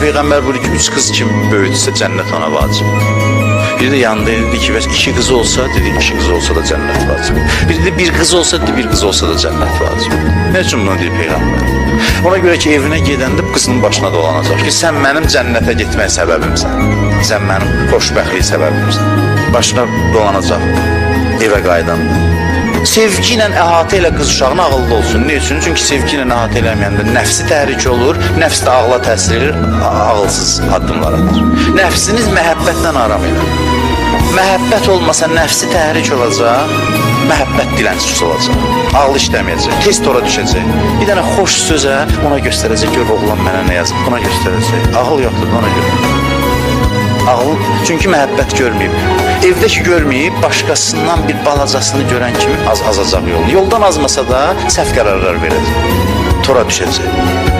Buyurur ki, üç qız kim böyütsə cənnət ona vacibdir. Bir də yanında dedi ki, iki qız olsa, dedi iki qız olsa da cənnət vacibdir. Bir də bir qız olsa, dedi bir qız olsa da cənnət vacibdir. Nə üçün bunu deyir Peyğəmbər? Ona görə ki, evinə gedəndə qızının başına dolanacaq ki, sən mənim cənnətə getmək səbəbimsən. Sən mənim xoşbəxtlik səbəbimsən. Başına dolanacaq evə qayıdanda. Sevgi ilə əhatə elə qız uşağına ağıllı olsun. Ne üçün? Çünki sevgi ilə əhatə eləməyəndə nəfsi təhrik olur, nəfs də ağla təsir edir, ağılsız addımlar atır. Nəfsiniz məhəbbətdən aram elə. Məhəbbət olmasa nəfsi təhrik olacaq, məhəbbət dilənçisi olacaq. Ağlı işləməyəcək, tez tora düşəcək. Bir dənə xoş sözə ona göstərəcək, gör oğlan mənə nə yazıb, buna göstərəcək. Ağıl yoxdur ona görə. Ağıl çünki məhəbbət görməyib. Evdəki görməyib, başqasından bir balacasını görən kimi az azacaq yol. Yoldan azmasa da səhv qərarlar verəcək. Tora düşəcək.